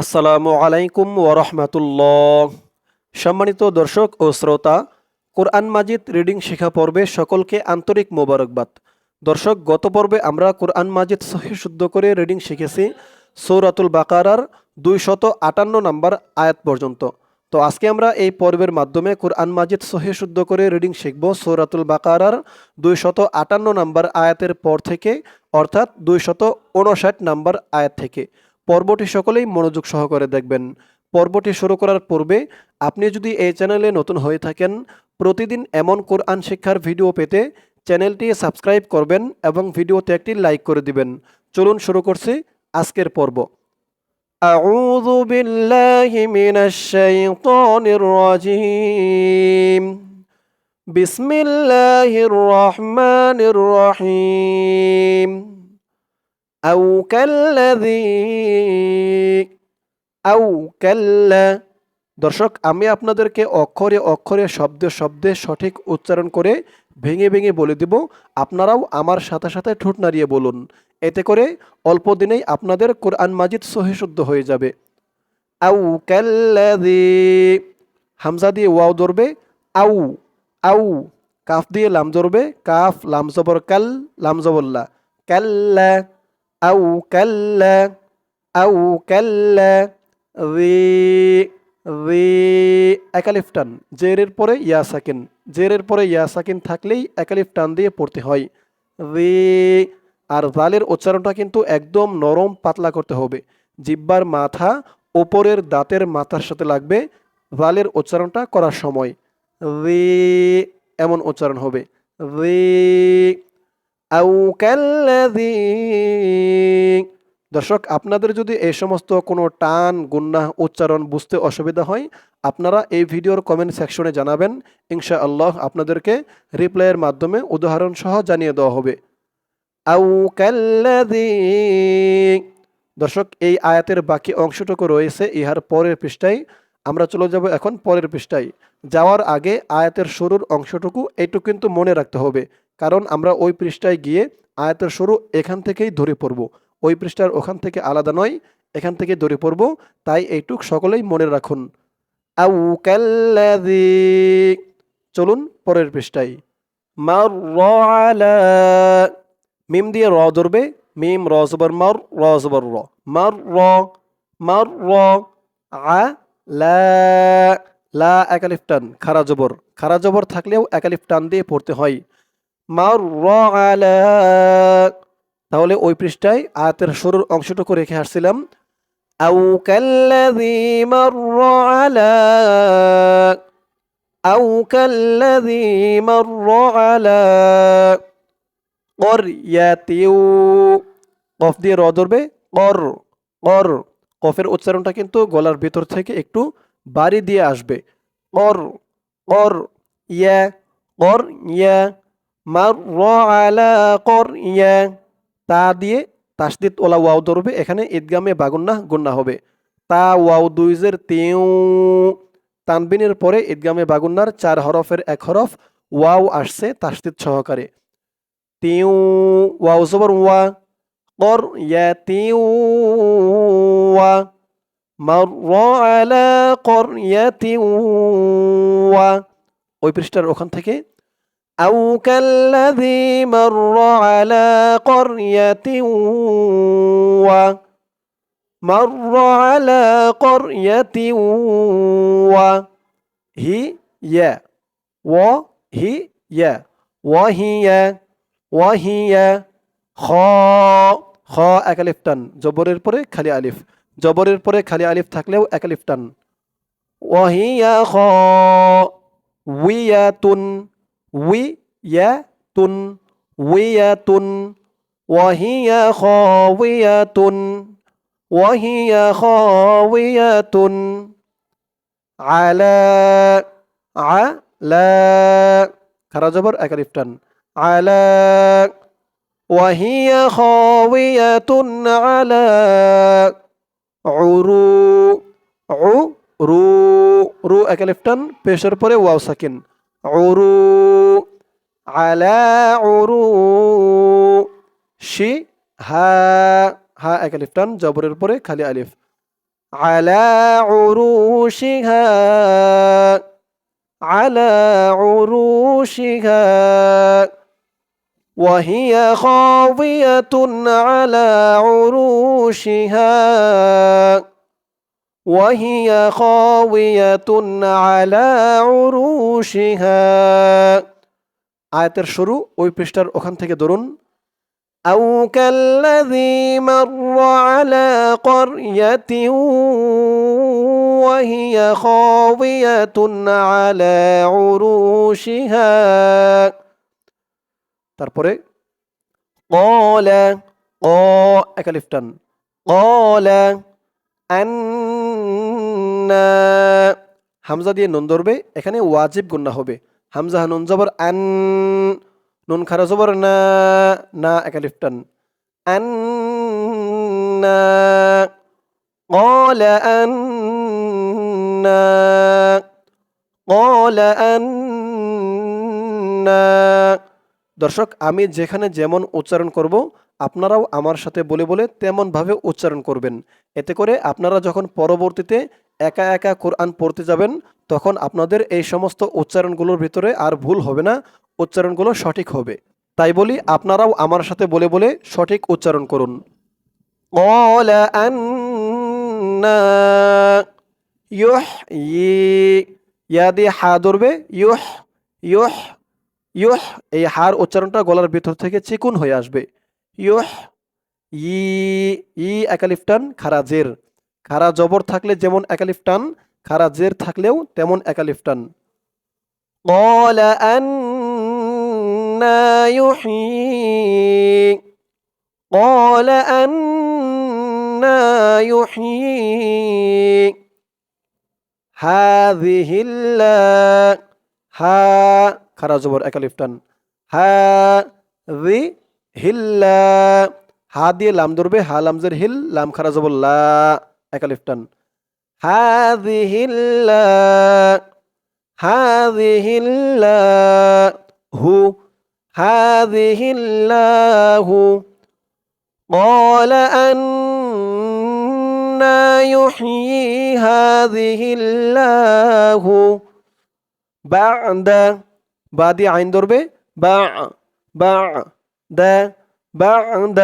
আসসালামু আলাইকুম ওরহমতুল্লাহ সম্মানিত দর্শক ও শ্রোতা, কোরআন মাজিদ রিডিং শেখা পর্বে সকলকে আন্তরিক মোবারকবাদ। দর্শক, গত পর্বে আমরা কোরআন মাজিদ সহি শুদ্ধ করে রিডিং শিখেছি সৌরাতুল বাকারার দুইশত আটান্ন নম্বর আয়াত পর্যন্ত। তো আজকে আমরা এই পর্বের মাধ্যমে কোরআন মাজিদ সহি শুদ্ধ করে রিডিং শিখব সৌরাতুল বাকারার দুইশত আটান্ন নম্বর আয়াতের পর থেকে, অর্থাৎ দুইশত উনষাট নম্বর আয়াত থেকে। পর্বটি সকলেই মনোযোগ সহকারে দেখবেন পর্বটি শুরু করার পূর্বে আপনি যদি এই চ্যানেলে নতুন হয়ে থাকেন প্রতিদিন এমন কোরআন শিক্ষার ভিডিও পেতে চ্যানেলটি সাবস্ক্রাইব করবেন এবং ভিডিওতে একটি লাইক করে দিবেন চলুন শুরু করছি আজকের পর্ব أعوذ بالله من الشيطان الرجيم بسم الله الرحمن الرحيم أو كالذي أو كلا দর্শক আমি আপনাদেরকে অক্ষরে অক্ষরে শব্দে শব্দে সঠিক উচ্চারণ করে ভেঙে ভেঙে বলে দিব আপনারাও আমার সাথে সাথে ঠোঁট নাড়িয়ে বলুন এতে করে অল্প দিনেই আপনাদের কোরআন মাজিদ সহিশুদ্ধ হয়ে যাবে আউ কাল্লাদি হামজা দিয়ে ওয়াও ধরবে আউ আউ কাফ দিয়ে লাম ধরবে কাফ লাম জবর কাল লাম জবল্লা আউ কাল্লা আউ কাল্লা রি রি একালিফ টান। জেরের পরে ইয়া সাকিন। জেরের পরে ইয়া সাকিন থাকলেই একালিফ টান দিয়ে পড়তে হয়। রি আর জালের উচ্চারণটা কিন্তু একদম নরম পাতলা করতে হবে। জিব্বার মাথা ওপরের দাঁতের মাথার সাথে লাগবে জালের উচ্চারণটা করার সময়। রি এমন উচ্চারণ হবে। কাল্লাযী দর্শক, আপনাদের যদি এই সমস্ত কোনো টান, গুন্না, উচ্চারণ বুঝতে অসুবিধা হয়, আপনারা এই ভিডিওর কমেন্ট সেকশনে জানাবেন। ইনশা আল্লাহ আপনাদেরকে রিপ্লাইয়ের মাধ্যমে উদাহরণ সহ জানিয়ে দেওয়া হবে। আউ দর্শক, এই আয়াতের বাকি অংশটুকু রয়েছে, ইহার পরের পৃষ্ঠায়। আমরা চলে যাব এখন পরের পৃষ্ঠায়। যাওয়ার আগে আয়াতের শুরুর অংশটুকু এইটুকু কিন্তু মনে রাখতে হবে। কারণ আমরা ওই পৃষ্ঠায় গিয়ে আয়াতের শুরু এখান থেকেই ধরে পড়ব। ওই পৃষ্ঠার ওখান থেকে আলাদা নয়, এখান থেকে ধরে পড়ব। তাই এইটুক সকলেই মনে রাখুন। চলুন পরের পৃষ্ঠায়। মার মিম দিয়ে র ধরবে। মিম, র জবর, মর, র জবর, র। মার র মার র আ লা লা, একালিফ টান, খারা জবর। খারা জবর থাকলেও একালিফ টান দিয়ে পড়তে হয়। মার তাহলে ওই পৃষ্ঠায় আয়াতের শুরুর অংশটুকু রেখে আসছিলাম। আউ কাল্লাযী মারর আলা আউ কাল্লাযী মারর আলা করিয়াতিউ। কফ দিয়ে র ধরবে। কর কর। কফের উচ্চারণটা কিন্তু গলার ভিতর থেকে একটু বাড়ি দিয়ে আসবে। কর কর, ইয়া কর, ইয়া। মার র আলা কর তা দিয়ে তাসদিদ ওলা ওয়াও ধরবে, এখানে ঈদগামে বাগুন্না গুন্না হবে। তা ওয়াও দুইজের তেউ। তানবিনের পরে ঈদগামে বাগুন্নার চার হরফের এক হরফ ওয়াও আসছে তাসদিদ সহকারে। তিউ, ওয়াও জবর ওয়া। কর ইয়া তিউ ওয়া। মার আলা কর ইয়া তিউ ওয়া। ওই পৃষ্ঠার ওখান থেকে أو كالذي مر على قرية ومر على قرية وهي وهي وهي وهي খ খ একালিফ টান জবরের পরে খালি আলিফ জবরের পরে খালি আলিফ থাকলেও একালিফ টান ওয়াহিয়া খ উইয়াতুন ওয়াহিয়াতুন ওয়াহিয়াতুন ওয়াহিয়া খাওয়াতুন ওয়াহিয়া খাওয়াতুন আলা আলা খারা জবর একারিফ টান আলা ওয়াহিয়া খাওয়াতুন আলা উরু উ রু রু একালিফ টান পেশের পরে ওয়াও সাকিন উরু على عرو শি হা হা এক আলিফ টান জবরের পরে খালি আলিফ على عروشها على عروشها وهي خاوية على عروشها وهي خاوية على عروشها আয়াতের শুরু ওই পৃষ্ঠার ওখান থেকে ধরুন أو كالذي مر على قرية وهي خاوية على عروشها তারপরে قال ق একালিফ টান قال আন্না হামজা দিয়ে নুন ধরবে এখানে ওয়াজিব গুন্না হবে হামজা নুন জবর আন নুন খারা জবর না না একালিফ টান আন্না قال أنا قال أنا দর্শক আমি যেখানে যেমন উচ্চারণ করব আপনারাও আমার সাথে বলে বলে তেমনভাবে উচ্চারণ করবেন এতে করে আপনারা যখন পরবর্তীতে একা একা কোরআন পড়তে যাবেন, তখন আপনাদের এই সমস্ত উচ্চারণগুলোর ভিতরে আর ভুল হবে না, উচ্চারণগুলো সঠিক হবে। তাই বলি, আপনারাও আমার সাথে বলে বলে সঠিক উচ্চারণ করুন। ইয়া দিয়ে হা ধরবে, ইউহ ইউহ ইউহ, এই হার উচ্চারণটা গলার ভিতর থেকে চিকুন হয়ে আসবে। ইহ ই ই, একালিফটান, খারাজের। খারা জবর থাকলে যেমন একালিফটান খারা জের থাকলেও তেমন একালিফটান قال أنا يحيي قال أنا يحيي هذه الله হা খারা জবর একালিফটান হা রি হিল্লা হা দিয়ে লাম ধরবে হা লামজের হিল লাম খারা জবর লা একালিফটান هذه الله هذه الله هذه الله قال أنا يحيي هذه الله بعد بعد عين ضربة باع باع دا بعد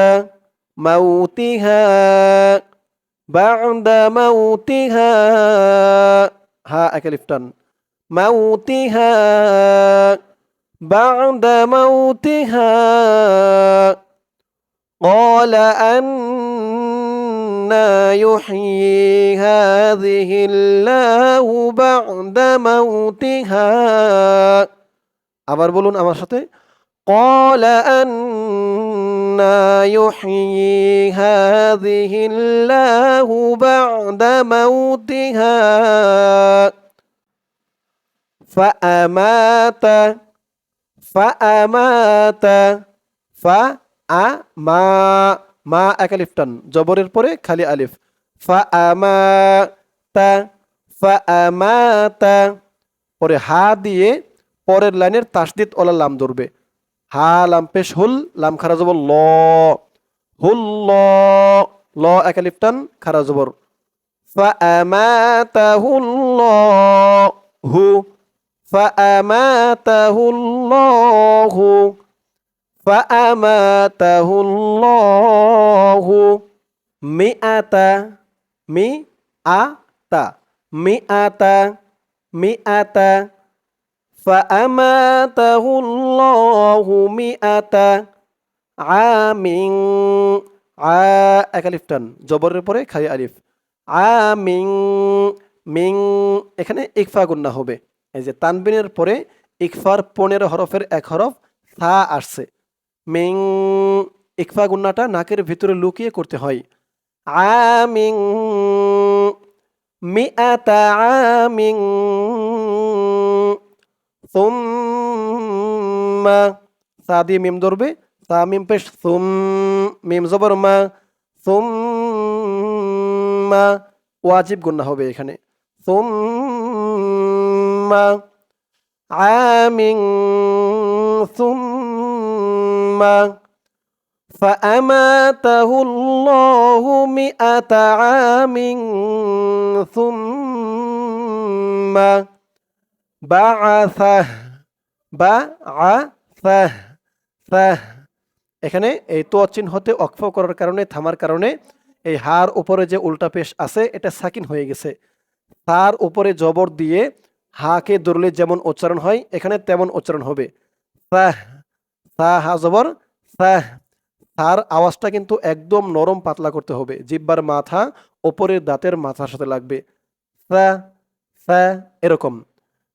موتها بعد موتها ها أكلفتن موتها بعد موتها قال أنا يحيي هذه الله بعد موتها أبر بولون أمر شطي قال أن أنا يحيي هذه الله بعد موتها فأمات فأمات فأما মা একালিফ টান জবরের পরে খালি আলিফ ফাআমাতা ফাআমাতা পরে হা দিয়ে পরের লাইনের তাসদিদ ওলা লাম ধরবে হা লাম পেশ হুল লাম খারা জবর ল হুল ল ল একালিফ টান খারা জবর فأماته الله فأماته الله فأماته الله مئة مئة مئة مئة فأماته الله مئة عام আ একালিফ টান জবরের পরে খালি আলিফ আমিং মিং এখানে ইকফা গুন্না হবে এই যে তানবিনের পরে ইকফার পনেরো হরফের এক হরফ থা আসছে মিং ইকফা গুন্নাটা নাকের ভিতরে লুকিয়ে করতে হয় আমিং মিআতা আমিং সুম্মা সা দিয়ে মিম ধরবে সা মিম পেশ সুম মিম জবর মা সুম্মা ওয়াজিব গুন্না হবে এখানে সুম্মা আমিং সুম্মা فأماته الله مئة عام ثم বা আহ বা আহ এখানে এই তো চিহ্নতে অক্ষ করার কারণে, থামার কারণে এই হার উপরে যে উল্টা পেশ আছে, এটা সাকিন হয়ে গেছে। তার উপরে জবর দিয়ে হাকে ধরলে যেমন উচ্চারণ হয়, এখানে তেমন উচ্চারণ হবে। সাহ সা হা জবর, সাহ। তার আওয়াজটা কিন্তু একদম নরম পাতলা করতে হবে। জিব্বার মাথা ওপরের দাঁতের মাথার সাথে লাগবে। সা সা এরকম।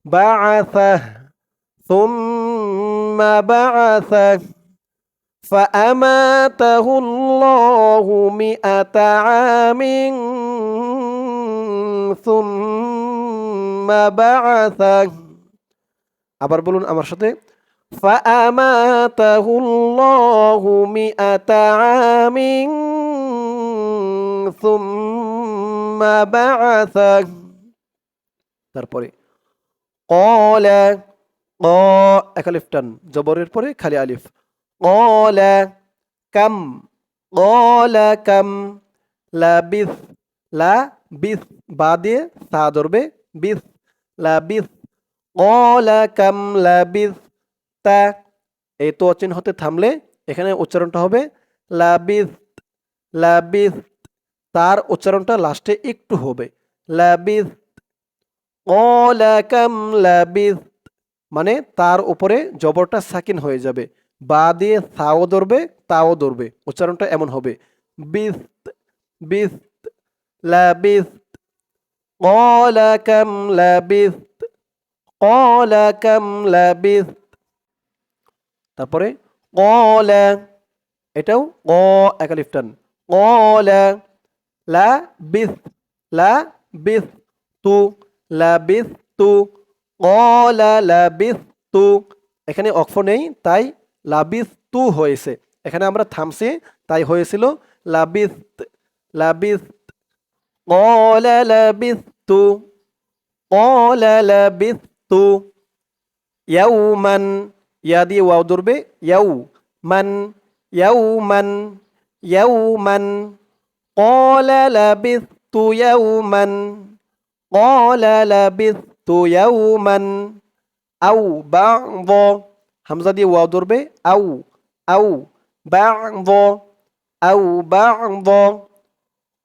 বাআসাহ ثم بعثه فأماته الله مئة عام ثم بعثه আবার বলুন আমার সাথে فأماته الله مئة عام ثم بعثه তারপরে কলা ক এক আলিফ টান, জবরের পরে খালি আলিফ। কলা কাম কলা কাম লা বিস লা বিস বা দিয়ে সা ধরবে, বিস। লা বিস কলা কাম লা বিস তা। এই তো অচিন হতে থামলে এখানে উচ্চারণটা হবে লাবিস লাবিস, তার উচ্চারণটা লাস্টে একটু হবে। লাবিস কলাকাম লাবিদ মানে তার উপরে জবরটা সাকিন হয়ে যাবে। বা দিয়ে সাও ধরবে, তাও ধরবে। উচ্চারণটা এমন হবে। বিস্ত বিস্ত, লাবিস্ত। কলাকাম লাবিস্ত। কলাকাম লাবিস্ত। তারপরে কলা এটাও ক একালিফটান কলা লা বিস লা বিস তু। লাবিস্তু কলা লাবিস্তু। এখানে অক্ষ নেই, তাই লাবিস্তু হয়েছে। এখানে আমরা থামছি, তাই হয়েছিল লাবিস্ত লাবিস্ত কলা লাবিস্তু কলা লাবিস্তু। ইয়াউ মান ইয়া দিয়ে ওয়াও ধরবে ইয়াউ মান ইয়াউ মান ইয়াউ মান কলা লাবিস্তু ইয়াউ মান قال لبثت يوما أو بعض হামজা দিয়ে ওয়াও ধরবে আউ আউ بعض أو بعض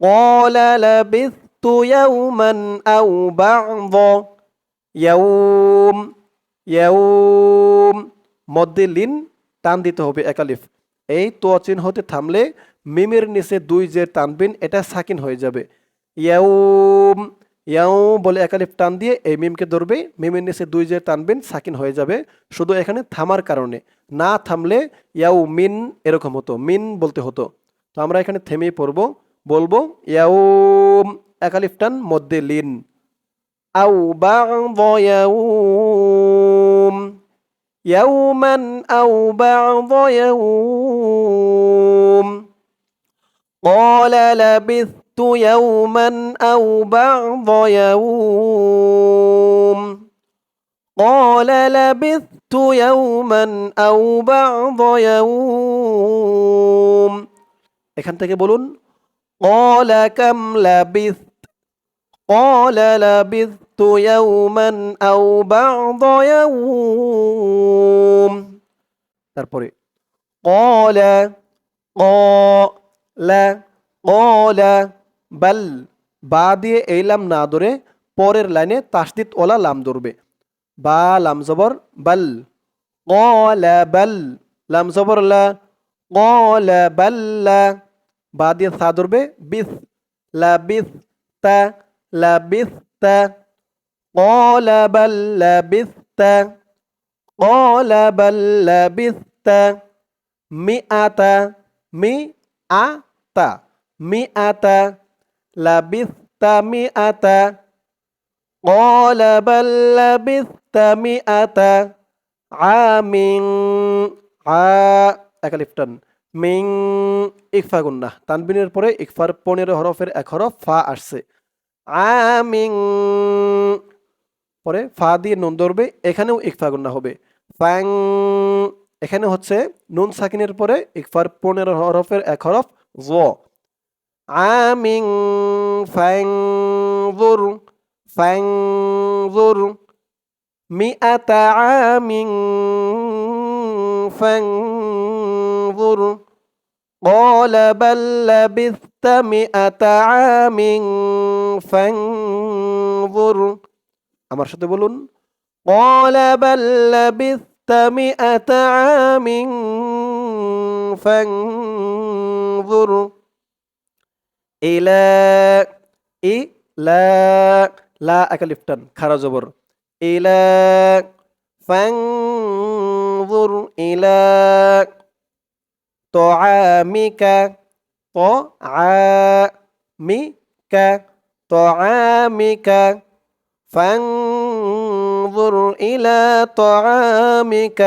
قال لبثت يوما أو بعض يوم يوم মধ্যে লিন টান দিতে হবে একালিফ এই তো চিহ্ন হতে থামলে মিমের নিচে দুই যে টানবিন এটা সাকিন হয়ে যাবে ইয়াউম ইয়াও বলে একালিফ টান দিয়ে এই মিমকে ধরবে মিমের নিচে দুই যে টানবেন সাকিন হয়ে যাবে শুধু এখানে থামার কারণে না থামলে ইয়াও মিন এরকম হতো মিন বলতে হতো তো আমরা এখানে থেমেই পড়বো বলবো ইয়াও একালিফ টান মধ্যে লিন আউ বা'দ ইয়াউম ইয়াউমান আউ বা'দ ইয়াউম قال لبثت يوما أو بعض يوم قال لبثت يوما أو بعض يوم এখান থেকে বলুন قال كم لبثت قال لبثت يوما أو بعض يوم তারপরে قال قال قال বাল, বা দিয়ে এই লাম না ধরে পরের লাইনে তাসদিত ওলা লাম ধরবে। বা লাম জবর বাল, কলা বাল, লাম জবর লা বাল বাল্লা বা দিয়ে সা ধরবে, বিস, লা বিস তা, লা বিস তা বল লা বিস তা বাল বাল্লা বিস তা, মি আতা মি আ তা, মি আতা لبثت مئة قال بل لبثت مئة عام আ একালিফটন মিং ইকফা গুন্না তানবিনের পরে ইকফার পনেরো হরফের এক হরফ ফা আসছে আমিং পরে ফা দিয়ে নুন ধরবে এখানেও ইকফা গুন্না হবে ফ্যাং এখানে হচ্ছে নুন সাকিনের পরে ইকফার পনেরো হরফের এক হরফ জ আমিং ফাংজুর ফাংজুর মিআতা আমিং ফাংজুর قال بل لبثت مئة عام فانظر আমার সাথে বলুন قال بل لبثت مئة عام فانظر إلى إلى لا أكلفتن খারা জবর إلى فانظر إلى طعامك طعامك طعامك فانظر إلى طعامك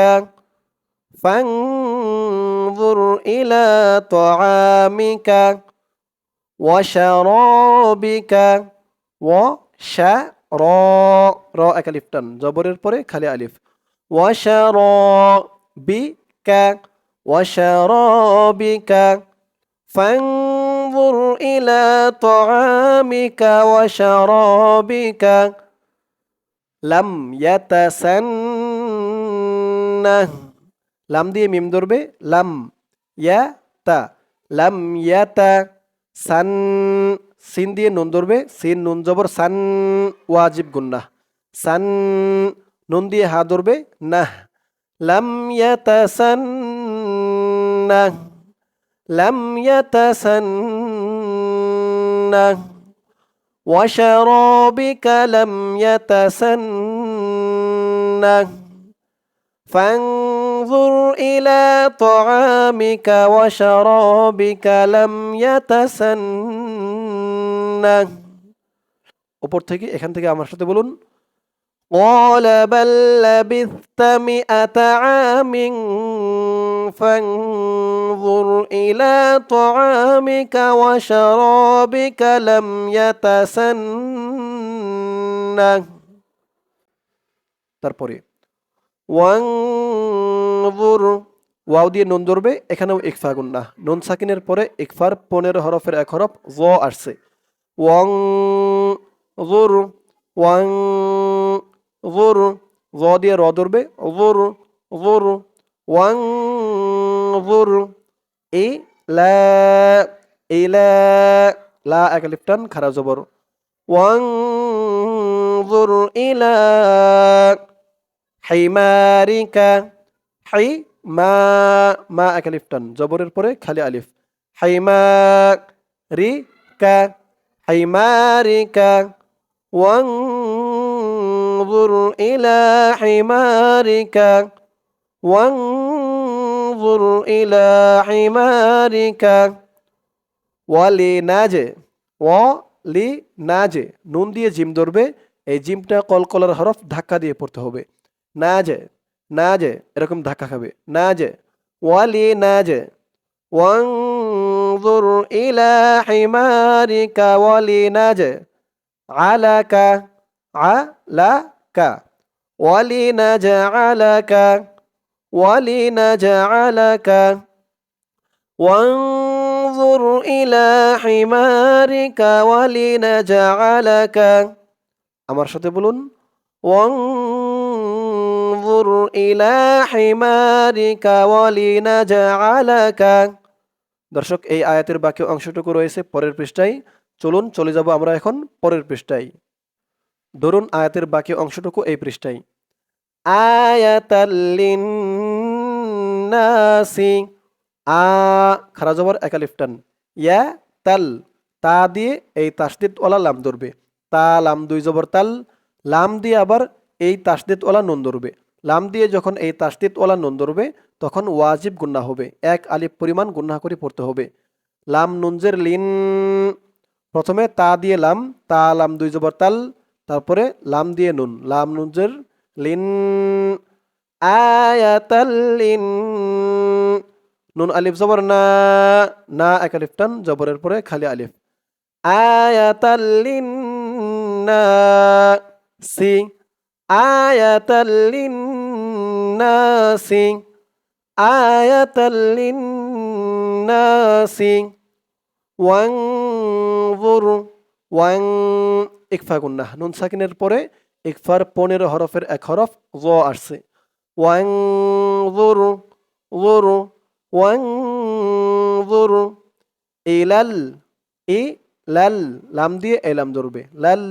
فانظر إلى طعامك وشرابك وشرا র এক আলিফ টান জবরের পরে খালি আলিফ وشرابك وشرابك فانظر إلى طعامك وشرابك লাম ইয়াতাসান্নাহ লাম দিয়ে মিম ধরবে লাম ইয়াতা লাম ইয়াতা সান সিন দিয়ে নুন ধরবে সিন নুন জবর সান ওয়াজিব গুন্না সান নুন দিয়ে হা ধরবে নাহ লাম ইয়াতাসান্নাহ লাম ইয়াতাসান্নাহ وشرابك لم يتسنه فانظر إلى طعامك وشرابك لم يتسنه উপর থেকে এখান থেকে আমার সাথে বলুন قال بل لبثت مئة عام فانظر إلى طعامك وشرابك لم يتسنه তারপরে ওয়াংজুর ওয়াও দিয়ে নুন ধরবে এখানেও ইকফা গুন্না নুন সাকিনের পরে ইকফার পনেরো হরফের এক হরফ জ আসছে ওয়াং জুর ওয়াং জুর জ দিয়ে র ধরবে জুর জুর ওয়াং জুর ই লা ইলা লা এক লিফটান খারা জবর ওয়াং জুর ইলা হাইমারিকা হাই মা মা এক লিফটান জবরের পরে খালি আলিফ হাইমা রি কা হাইমারিকা وانظر إلى حمارك وانظر إلى حمارك ولناجে ওয়ালিনাজে নুন দিয়ে জিম ধরবে এই জিমটা কলকলার হরফ ধাক্কা দিয়ে পড়তে হবে না যে না যে এরকম ধাক্কা খাবে না যে ওয়ালি না যে ওয়াংজুর ইলা হিমারিকা ওয়ালি না যে আলাকা আলাকা ওয়ালি না যে আলাকা ওয়ালি না যে আলাকা وانظر إلى حمارك ولنجعلك আমার সাথে বলুন وانظر إلى حمارك ولنجعلك দর্শক এই আয়াতের বাকি অংশটুকু রয়েছে পরের পৃষ্ঠায় চলুন চলে যাব আমরা এখন পরের পৃষ্ঠায় ধরুন আয়াতের বাকি অংশটুকু এই পৃষ্ঠায় আয়াতাল্লিন্নাসি আ খারা জবর একালিফটান ইয়া তাল তা দিয়ে এই তাসদিদ ওলা লাম ধরবে তা লাম দুই জবর তাল লাম দিয়ে আবার এই তাসদিদ ওলা নুন ধরবে লাম দিয়ে যখন এই তাসদিদ ওলা নুন ধরবে, তখন ওয়াজিব গুন্না হবে। এক আলিফ পরিমাণ গুন্না করে পড়তে হবে। লাম নুনজের লিন, প্রথমে তা দিয়ে লাম, তা, লাম দুই জবর তাল, তারপরে লাম দিয়ে নুন। লাম নুনজের লিন আয়াতাল্লিন নুন আলিফ জবর না না এক আলিফ টান, জবরের পরে খালি আলিফ। আয়াতাল্লিন না, সি আয়াতাল্লিন নাসি آية للناس وانظر ওয়াং ইকফা গুন্না নুন সাকিনের পরে ইকফার পনেরো হরফের এক হরফ জ আসছে ওয়াং জোর জোর ওয়াং জোর ইলাল ই লাল লাম দিয়ে এলাম ধরবে লাল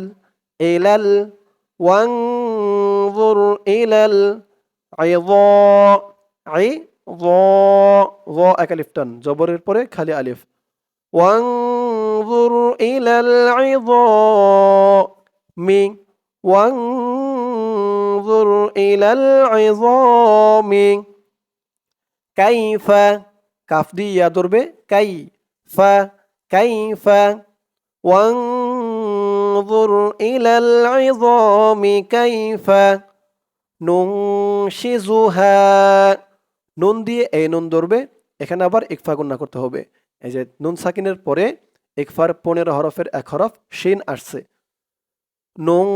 ইলাল ওয়াং জোর ইলাল আইজ আই ভ এক আলিফ টান, জবরের পরে খালি আলিফ। ওয়াং ইলাল মি। ওয়াং ইলাল মি। কাই ফা কাফ দি ইয়া ধরবে কাই ফা কাই ফা ওয়াং ইলাল আইযমি কাইফা। العظام كيف ننشزها নুন দিয়ে এই নুন ধরবে এখানে আবার ইকফা গুন্না করতে হবে এই যে নুন সাকিনের পরে ইকফার পনেরো হরফের এক হরফ শিন আসছে নুন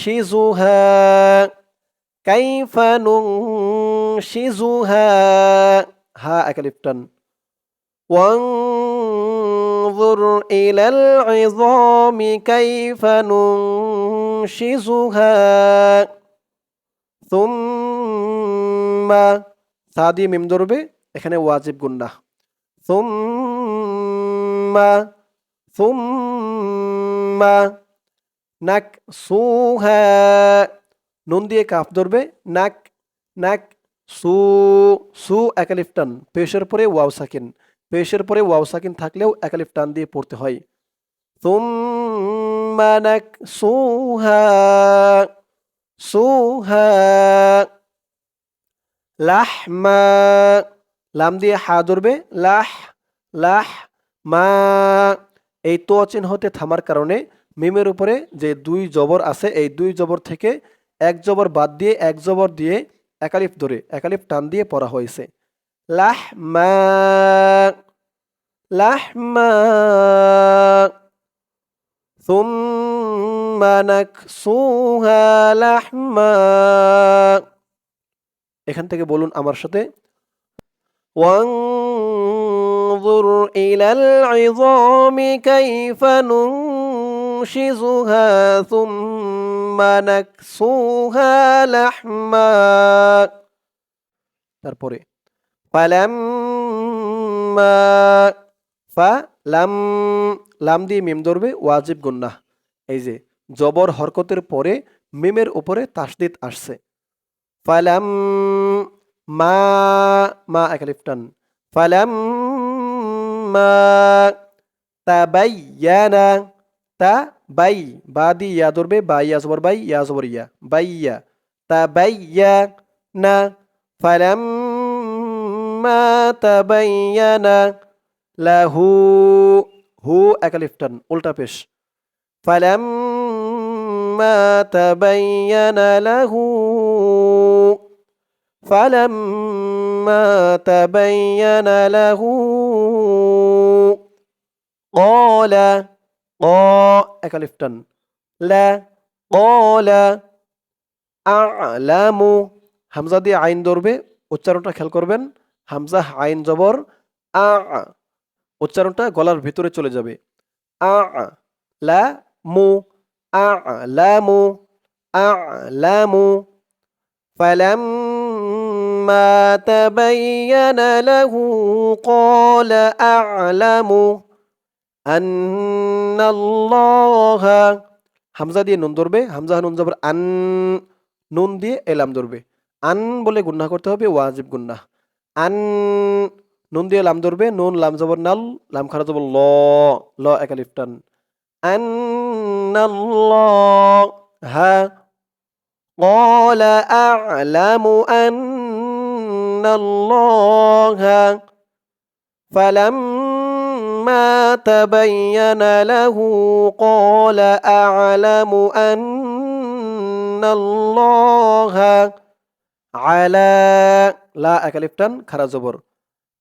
শিজুহা কাইফা নুন শিজুহা হা একালিপ্টান وانظر إلى العظام كيف ننشزها ثم সাদি মিম ধরবে এখানে ওয়াজিব গুন্না ثم ثم নাকসুহা নুন দিয়ে কাফ ধরবে নাক নাক সু সু একালিফ টান পেশের পরে ওয়াও সাকিন পেশের পরে ওয়াও সাকিন থাকলেও একালিফ টান দিয়ে পড়তে হয় ثم نكسوها সুহা লাহমা লাম দিয়ে হা ধরবে লাহ লাহ মা এই তো চিহ্ন হতে থামার কারণে মিমের উপরে যে দুই জবর আছে, এই দুই জবর থেকে এক জবর বাদ দিয়ে এক জবর দিয়ে একালিফ ধরে একালিফ টান দিয়ে পড়া হয়েছে। লাহ মা লাহ মা ثم نكسوها لحما এখান থেকে বলুন আমার সাথে وانظر إلى العظام كيف ننشزها ثم نكسوها لحما তারপরে ফালাম্মা ফা লাম দিয়ে মিম ধরবে, ওয়াজিব গুন্না। এই যে, জবর হরকতের পরে মিমের উপরে তাসদিদ আসছে। ফালাম মা মা একালিফটান ফালাম মা, তাবাইয়ানা তা বাই বা দি ইয়া ধরবে, বা ইয়া, জবর বাই, ইয়া, জবর ইয়া বাইয়া তাবাইয়া না ফালাম মা, তাবাইয়ানা, লাহু হু একালিফটান উল্টা পেশ فلما تبين له فلما تبين له قال قا একালিফটান لا قال আ'লামু হামজা দিয়ে আইন ধরবে উচ্চারণটা খেয়াল করবেন হামজা আইন জবর আ উচ্চারণটা গলার ভিতরে চলে যাবে আ লা মু আ লা মু আ লা মু فلما تبين له قال أعلم أن الله হামজা দিয়ে নুন ধরবে হামজা নুন জবর আন নুন দিয়ে এলাম ধরবে আন বলে গুন্না করতে হবে ওয়াজিব গুন্না আন নুন দিয়ে লাম ধরবে নুন লাম জবর নাল লাম খারা জবর ল ল একালিফ টান হা قال أعلم أن الله فلما تبين له قال أعلم أن الله على لا أكلفتن خرا زبر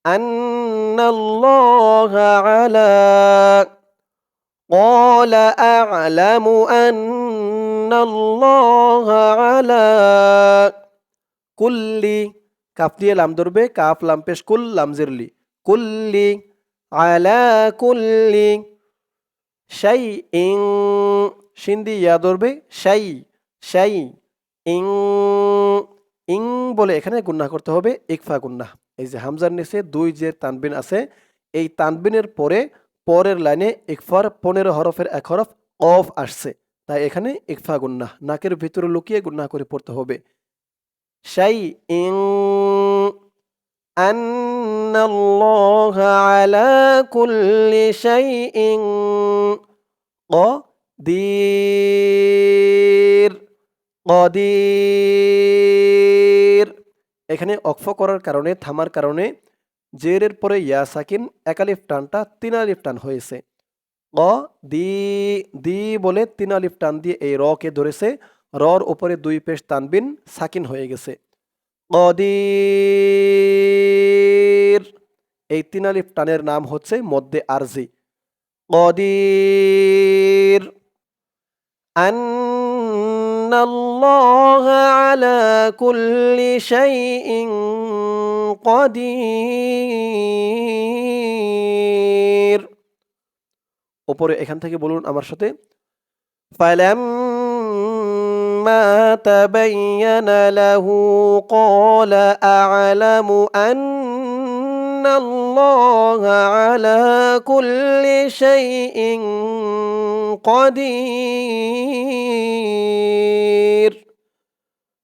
أن الله على قال أعلم أن الله على كل কাফ দিয়ে লাম ধরবে কাফ লাম পেশ কুল লাম জিরলি কুল্লি আলা কুল্লি শাই ইং শিন দিয়ে ইয়া ধরবে শাই শাই ইং ইং বলে এখানে গুন্না করতে হবে ইকফা গুন্না এই যে হামজার নিচে দুই যে তানবিন আছে এই তানবিনের পরে পরের লাইনে ইকফার পনেরো হরফের এক হরফ অফ আসছে তাই এখানে ইকফা গুন্না নাকের ভিতরে লুকিয়ে গুন্না করে পড়তে হবে শাই ইং أن الله على كل شيء قدير قدير এখানে অক্ফ করার কারণে, থামার কারণে জেরের পরে ইয়া সাকিন একালিফ টানটা তিন আলিফ টান হয়েছে। ক দি দি বলে তিন আলিফ টান দিয়ে এই র কে ধরেছে। রর উপরে দুই পেশ তানবিন সাকিন হয়ে গেছে। কদির, এই তিন আলিফ টানের নাম হচ্ছে মধ্যে আরজি। কদির أن الله على كل شيء قدير ওপরে এখান থেকে বলুন আমার সাথে فلما تبين له قال أعلم أن الله على كل شيء قدير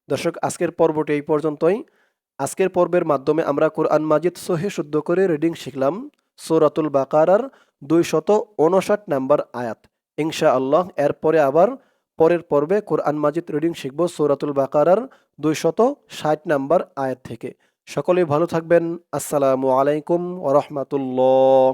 দর্শক আজকের পর্বটি এই পর্যন্তই আজকের পর্বের মাধ্যমে আমরা কোরআন মাজিদ সহি শুদ্ধ করে রিডিং শিখলাম সৌরাতুল বাকারার দুই শত উনষাট নাম্বার আয়াত ইনশা আল্লাহ এরপরে আবার পরের পর্বে কোরআন মাজিদ রিডিং শিখব সৌরাতুল বাকারার দুই শত ষাট নাম্বার আয়াত থেকে সকলেই ভালো থাকবেন আসসালামু আলাইকুম ওরহমতুল্লাহ